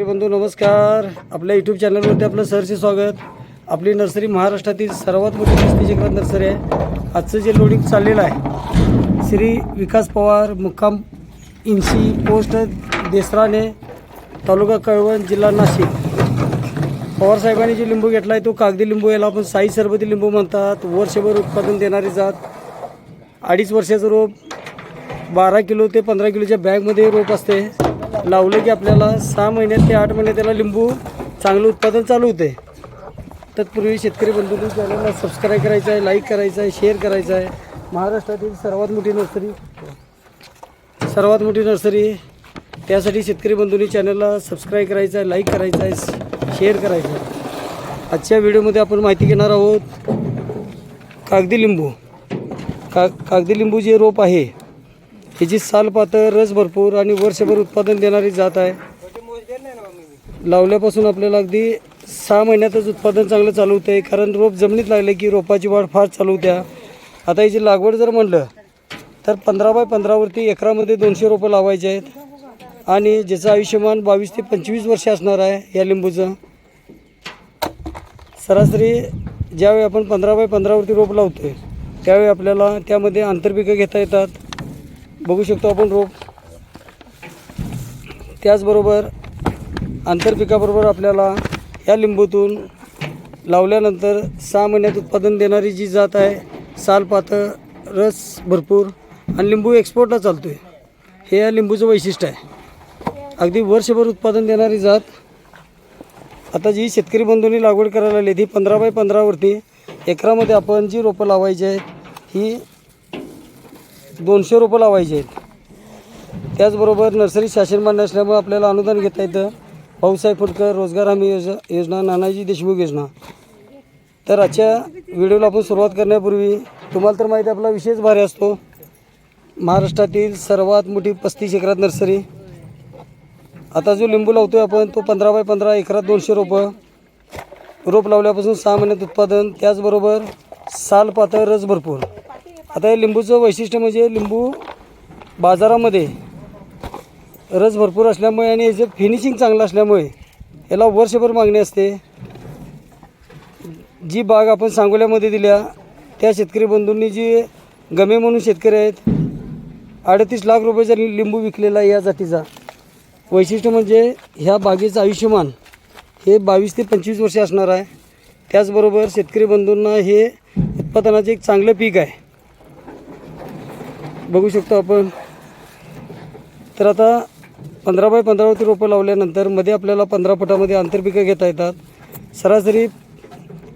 बंधू नमस्कार. आपल्या यूट्यूब चॅनलवरती आपलं सरचे स्वागत. आपली नर्सरी महाराष्ट्रातील सर्वात मोठी पस्तीस नर्सरी आहे आजचं जे लोडिंग चाललेलं आहे श्री विकास पवार मुक्काम इंशी पोस्ट देसराणे तालुका कळवण जिल्हा नाशिक. पवार साहेबांनी जे लिंबू घेतला आहे तो कागदी लिंबू याला आपण साई सरबती लिंबू म्हणतात. वर्षभर उत्पादन देणारी जात. अडीच वर्षाचं रोप बारा किलो ते पंधरा किलोच्या बॅगमध्ये रोप असते. लावलं की आपल्याला सहा महिन्यात ते आठ महिन्यात त्याला लिंबू चांगलं उत्पादन चालू होते. तत्पूर्वी शेतकरी बंधूंनी चॅनलला सबस्क्राईब करायचं आहे लाईक करायचं आहे शेअर करायचं आहे. महाराष्ट्रातील सर्वात मोठी नर्सरी सर्वात मोठी नर्सरी. त्यासाठी शेतकरी बंधूंनी चॅनलला सबस्क्राईब करायचं आहे लाईक करायचं आहे शेअर करायचं आहे. आजच्या व्हिडिओमध्ये आपण माहिती घेणार आहोत कागदी लिंबू. का कागदी लिंबू जे रोप आहे. ह्याची साल पातळ रस भरपूर आणि वर्षभर उत्पादन देणारी जात आहे. लावल्यापासून आपल्याला अगदी सहा महिन्यातच उत्पादन चांगलं चालू होतं आहे कारण रोप जमिनीत लागले की रोपाची वाढ फार चालू होत्या. आता याची लागवड जर म्हणलं तर पंधरा बाय पंधरावरती एकरामध्ये दोनशे रोपं लावायचे आहेत. आणि ज्याचं आयुष्यमान बावीस ते पंचवीस वर्ष असणार आहे या लिंबूचं. सरासरी ज्यावेळी आपण पंधरा बाय पंधरावरती रोप लावतो आहे त्यावेळी आपल्याला त्यामध्ये आंतरपिकं घेता येतात. बघू शकतो आपण रोप. त्याचबरोबर आंतरपिकाबरोबर आपल्याला या लिंबूतून लावल्यानंतर सहा महिन्यात उत्पादन देणारी जी जात आहे सालपातळ रस भरपूर आणि लिंबू एक्सपोर्टला चालतो आहे हे या लिंबूचं वैशिष्ट्य आहे. अगदी वर्षभर उत्पादन देणारी जात. आता जी शेतकरी बंधूंनी लागवड करायला आली ती पंधरा बाय पंधरावरती एकरामध्ये आपण जी रोपं लावायची आहेत ही दोनशे रोपं लावायचे आहेत. त्याचबरोबर नर्सरी शासन मान्य असल्यामुळे आपल्याला अनुदान घेता येतं. भाऊसाहेब फुटकर रोजगार हमी योजना योजना नानाजी देशमुख योजना. तर आजच्या व्हिडिओला आपण सुरुवात करण्यापूर्वी तुम्हाला तर माहिती आहे आपला विशेष भारी असतो. महाराष्ट्रातील सर्वात मोठी पस्तीस एकरात नर्सरी. आता जो लिंबू लावतो आहे आपण तो पंधरा बाय पंधरा एकरात दोनशे रोपं. रोप लावल्यापासून सहा महिन्यात उत्पादन त्याचबरोबर साल पातळ रस भरपूर. आता या लिंबूचं वैशिष्ट्य म्हणजे लिंबू बाजारामध्ये रस भरपूर असल्यामुळे आणि याचं फिनिशिंग चांगलं असल्यामुळे याला वर्षभर मागणी असते. जी बाग आपण सांगोल्यामध्ये दिल्या त्या शेतकरी बंधूंनी जी गमे म्हणून शेतकरी आहेत अडतीस लाख रुपयाचा लिंबू विकलेला आहे या जातीचा. वैशिष्ट्य म्हणजे ह्या बागेचं आयुष्यमान हे बावीस ते पंचवीस वर्षे असणार आहे. त्याचबरोबर शेतकरी बंधूंना हे उत्पादनाचे एक चांगलं पीक आहे. बघू शकतो आपण. तर आता पंधरा बाय पंधरावरती रोपं लावल्यानंतरमध्ये आपल्याला पंधरा फुटामध्ये आंतरपिकं घेता येतात. सरासरी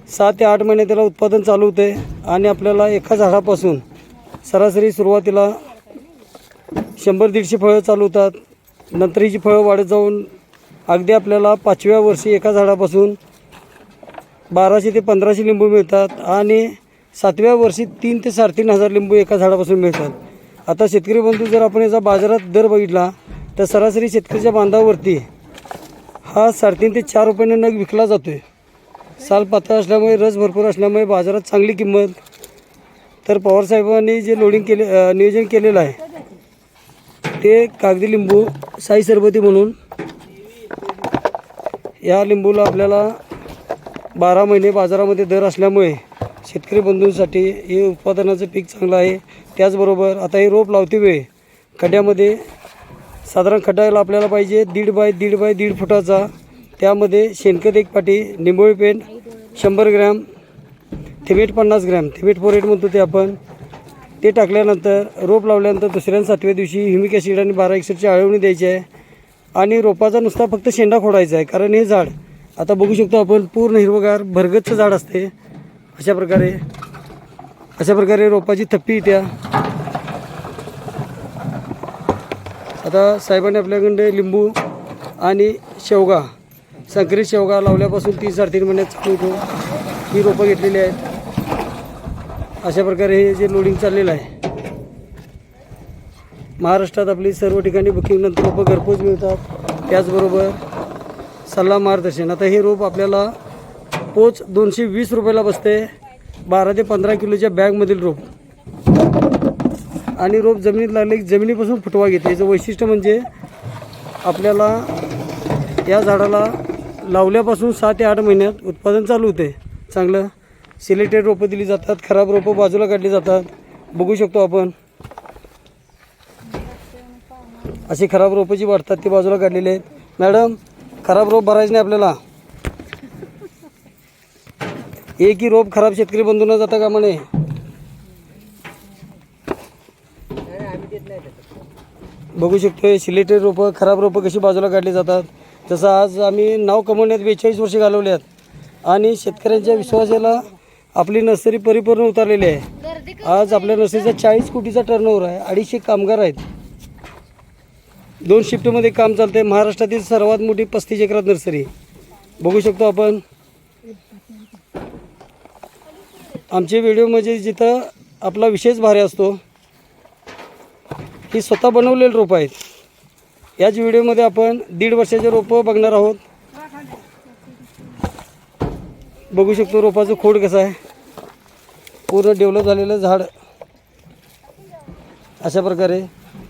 सहा ते आठ महिने त्याला उत्पादन चालू होते आणि आपल्याला एका झाडापासून सरासरी सुरुवातीला शंभर दीडशे फळं चालू होतात. नंतर ही जी फळं वाढत जाऊन अगदी आपल्याला पाचव्या वर्षी एका झाडापासून बाराशे ते पंधराशे लिंबू मिळतात आणि सातव्या वर्षी तीन ते साडेतीन हजार लिंबू एका झाडापासून मिळतात. आता शेतकरी बंधू जर आपण याचा बाजारात दर बघितला तर सरासरी शेतकऱ्याच्या बांधावरती हा साडेतीन ते चार रुपयाने नग विकला जातो आहे साल पातळ असल्यामुळे रस भरपूर असल्यामुळे बाजारात चांगली किंमत. तर पवारसाहेबांनी जे लोडिंग केले नियोजन केलेलं आहे ते कागदी लिंबू साई सरबती म्हणून. या लिंबूला आपल्याला बारा महिने बाजारामध्ये दर असल्यामुळे शेतकरी बंधूंसाठी हे उत्पादनाचं पीक चांगलं आहे. त्याचबरोबर आता हे रोप लावते वेळ खड्ड्यामध्ये साधारण खड्डायला आपल्याला पाहिजे दीड बाय दीड बाय दीड फुटाचा. त्यामध्ये शेणखत एक पाटी निंबोळी पेंट शंभर ग्रॅम थिमेट पन्नास ग्रॅम थिमेट फोरेट म्हणतो ते आपण. ते टाकल्यानंतर रोप लावल्यानंतर दुसऱ्या सातव्या दिवशी ह्युमिक ॲसिड आणि बारा एकसरची आळवणी द्यायची आहे. आणि रोपाचा नुसता फक्त शेंडा खोडायचा आहे कारण हे झाड आता बघू शकतो आपण पूर्ण हिरवगार भरगतचं झाड असते. अशा प्रकारे अशा प्रकारे रोपाची थप्पी येत्या आता साहेबांनी आपल्याकडे लिंबू आणि शेवगा संकरित शेवगा लावल्यापासून तीन साडेतीन महिन्यात होतो. ही रोपं घेतलेली आहेत. अशा प्रकारे हे जे लोडिंग चाललेलं आहे. महाराष्ट्रात आपली सर्व ठिकाणी बुकिंगनंतर रोपं घरपोच मिळतात. त्याचबरोबर सल्ला मार्गदर्शन. आता हे रोप आपल्याला पोच दोनशे वीस रुपयाला बसते. बारा ते पंधरा किलोच्या बॅगमधील रोप. आणि रोप जमिनीत लागले की जमिनीपासून फुटवा घेते. याचं वैशिष्ट्य म्हणजे आपल्याला या झाडाला लावल्यापासून सहा ते आठ महिन्यात उत्पादन चालू होते. चांगलं सिलेक्टेड रोपं दिली जातात खराब रोपं बाजूला काढली जातात. बघू शकतो आपण. अशी खराब रोपं जी वाढतात ती बाजूला काढलेली आहेत. मॅडम खराब रोप भरायचं नाही आपल्याला. एकही रोप खराब शेतकरी बंधूंना जाता का म्हणे? बघू शकतोय सिलेटेड रोपं खराब रोपं कशी बाजूला काढली जातात. जसं आज आम्ही नाव कमवण्यात बेचाळीस वर्षे घालवले आहेत आणि शेतकऱ्यांच्या विश्वासाला आपली नर्सरी परिपूर्ण उतरलेली आहे. आज आपल्या नर्सरीचा चाळीस कोटीचा टर्नओव्हर आहे. अडीचशे कामगार आहेत. दोन शिफ्टमध्ये काम चालते महाराष्ट्रातील सर्वात मोठी पस्तीस एकरात नर्सरी. बघू शकतो आपण. आमचे व्हिडिओ म्हणजे जिथं आपला विशेष भारी असतो ही स्वतः बनवलेली रोपं आहेत. याच व्हिडिओमध्ये आपण दीड वर्षाचे रोपं बघणार आहोत. बघू शकतो रोपाचं खोड कसं आहे. पूर्ण डेव्हलप झालेलं झाड अशा प्रकारे.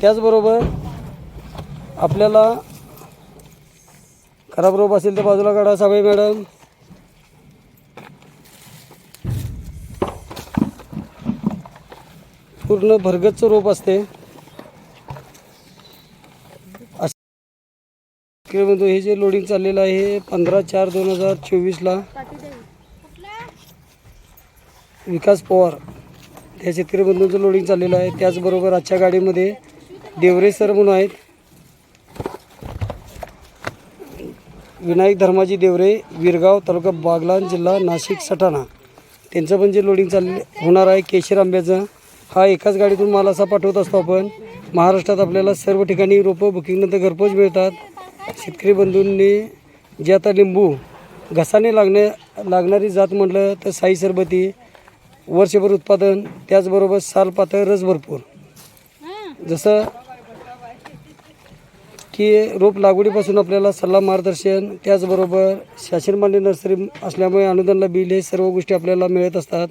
त्याचबरोबर आपल्याला खराब रोप असेल तर बाजूला काढा साबळे मॅडम. पूर्ण भरगतचं रोप असते. म्हणतो हे जे लोडिंग चाललेलं आहे पंधरा चार दोन हजार चोवीसला विकास पवार त्या शेतकरी बंधूंचं लोडिंग चाललेलं आहे त्याचबरोबर आजच्या गाडीमध्ये देवरे सर म्हणून आहेत. विनायक धर्माजी देवरे विरगाव तालुका बागलान जिल्हा नाशिक सटाणा. त्यांचं पण जे लोडिंग चालले होणार आहे केशर आंब्याचं. हा एकाच गाडीतून माल असा पाठवत असतो आपण. महाराष्ट्रात आपल्याला सर्व ठिकाणी रोपं बुकिंगनंतर घरपोच मिळतात. शेतकरी बंधूंनी जे आता लिंबू घसाने लागणे लागणारी जात म्हटलं तर साई सरबती वर्षभर उत्पादन त्याचबरोबर साल पातळ रस भरपूर. जसं की रोप लागवडीपासून आपल्याला सल्ला मार्गदर्शन त्याचबरोबर शासनमान्य नर्सरी असल्यामुळे अनुदानला बिल हे सर्व गोष्टी आपल्याला मिळत असतात.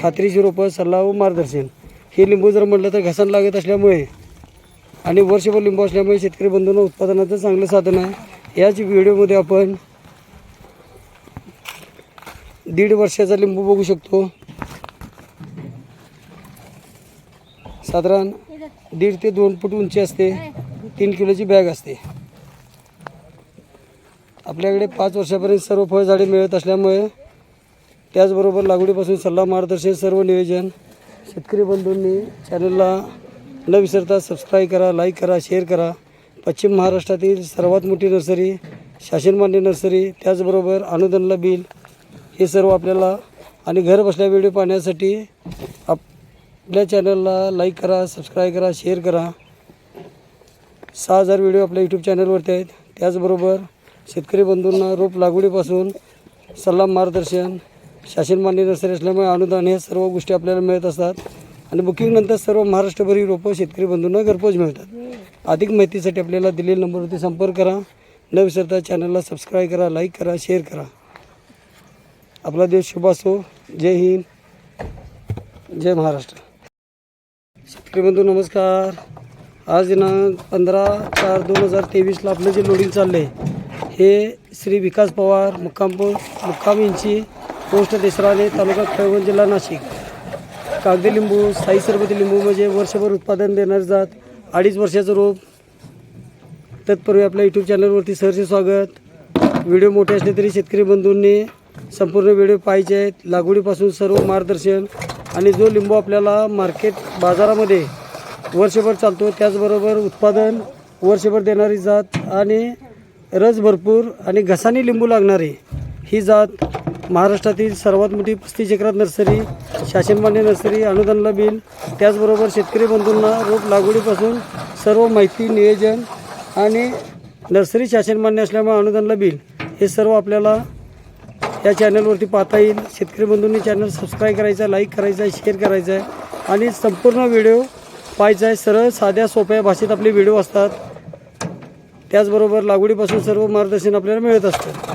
खात्रीची रोपं सल्ला व मार्गदर्शन. हे लिंबू जर म्हटलं तर घसान लागत असल्यामुळे आणि वर्षभर लिंबू असल्यामुळे शेतकरी बंधूंना उत्पादनाचं चांगलं साधन आहे. याच व्हिडिओमध्ये आपण दीड वर्षाचा लिंबू बघू शकतो. साधारण दीड ते दोन फूट उंची असते. तीन किलोची बॅग असते. आपल्याकडे पाच वर्षापर्यंत सर्व फळझाडे मिळत असल्यामुळे त्याचबरोबर लागवडीपासून सल्ला मार्गदर्शन सर्व नियोजन शेतकरी बंधूंनी चॅनलला न विसरता सबस्क्राईब करा लाईक करा शेअर करा. पश्चिम महाराष्ट्रातील सर्वात मोठी नर्सरी शासनमान्य नर्सरी त्याचबरोबर अनुदानला बिल हे सर्व आपल्याला आणि घर बसल्या व्हिडिओ पाहण्यासाठी आपल्या चॅनलला लाईक करा सबस्क्राईब करा शेअर करा. सहा हजार व्हिडिओ आपल्या यूट्यूब चॅनलवरती आहेत. त्याचबरोबर शेतकरी बंधूंना रोप लागवडीपासून सल्ला मार्गदर्शन शासन मान्य नर्सरी असल्यामुळे अनुदान हे सर्व गोष्टी आपल्याला मिळत असतात. आणि बुकिंगनंतर सर्व महाराष्ट्रभर ही रोपं शेतकरी बंधूंना घरपोच मिळतात. अधिक माहितीसाठी आपल्याला दिलेल्या नंबरवरती संपर्क करा. न विसरता चॅनलला सबस्क्राईब करा लाईक करा शेअर करा. आपला देश शुभ असो. जय हिंद. जय महाराष्ट्र. शेतकरी बंधू नमस्कार. आज दिनांक पंधरा चार दोन हजार तेवीसला आपलं जे लोडिंग चाललं आहे हे श्री विकास पवार मुक्कामपूर मुक्काम इंची पोस्ट देसराने तालुका कळवण जिल्हा नाशिक. कागदी लिंबू साई सरबती लिंबू म्हणजे वर्षभर उत्पादन देणारी जात. अडीच वर्षाचं रोप. तत्पूर्वी आपल्या यूट्यूब चॅनलवरती सहर्ष स्वागत. व्हिडिओ मोठे असले तरी शेतकरी बंधूंनी संपूर्ण व्हिडिओ पाहिजे आहेत. लागवडीपासून सर्व मार्गदर्शन आणि जो लिंबू आपल्याला मार्केट बाजारामध्ये वर्षभर चालतो त्याचबरोबर उत्पादन वर्षभर देणारी जात आणि रस भरपूर आणि घसानी लिंबू लागणारी ही जात महाराष्ट्रातील सर्वात मोठी पस्तीस एकरात नर्सरी शासनमान्य नर्सरी अनुदानला बिल त्याचबरोबर शेतकरी बंधूंना रोप लागवडीपासून सर्व माहिती नियोजन आणि नर्सरी शासनमान्य असल्यामुळे अनुदानला बिल हे सर्व आपल्याला या चॅनलवरती पाहता येईल. शेतकरी बंधूंनी चॅनल सबस्क्राईब करायचा लाईक करायचा आहे शेअर करायचा आहे आणि संपूर्ण व्हिडिओ पाहायचा आहे. सरळ साध्या सोप्या भाषेत आपले व्हिडिओ असतात. त्याचबरोबर लागवडीपासून सर्व मार्गदर्शन आपल्याला मिळत असतं.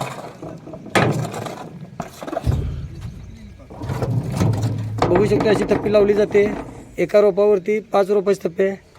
शकता अशी टप्पी लावली जाते. एका रोपावरती पाच रोपाची टप्पे आहे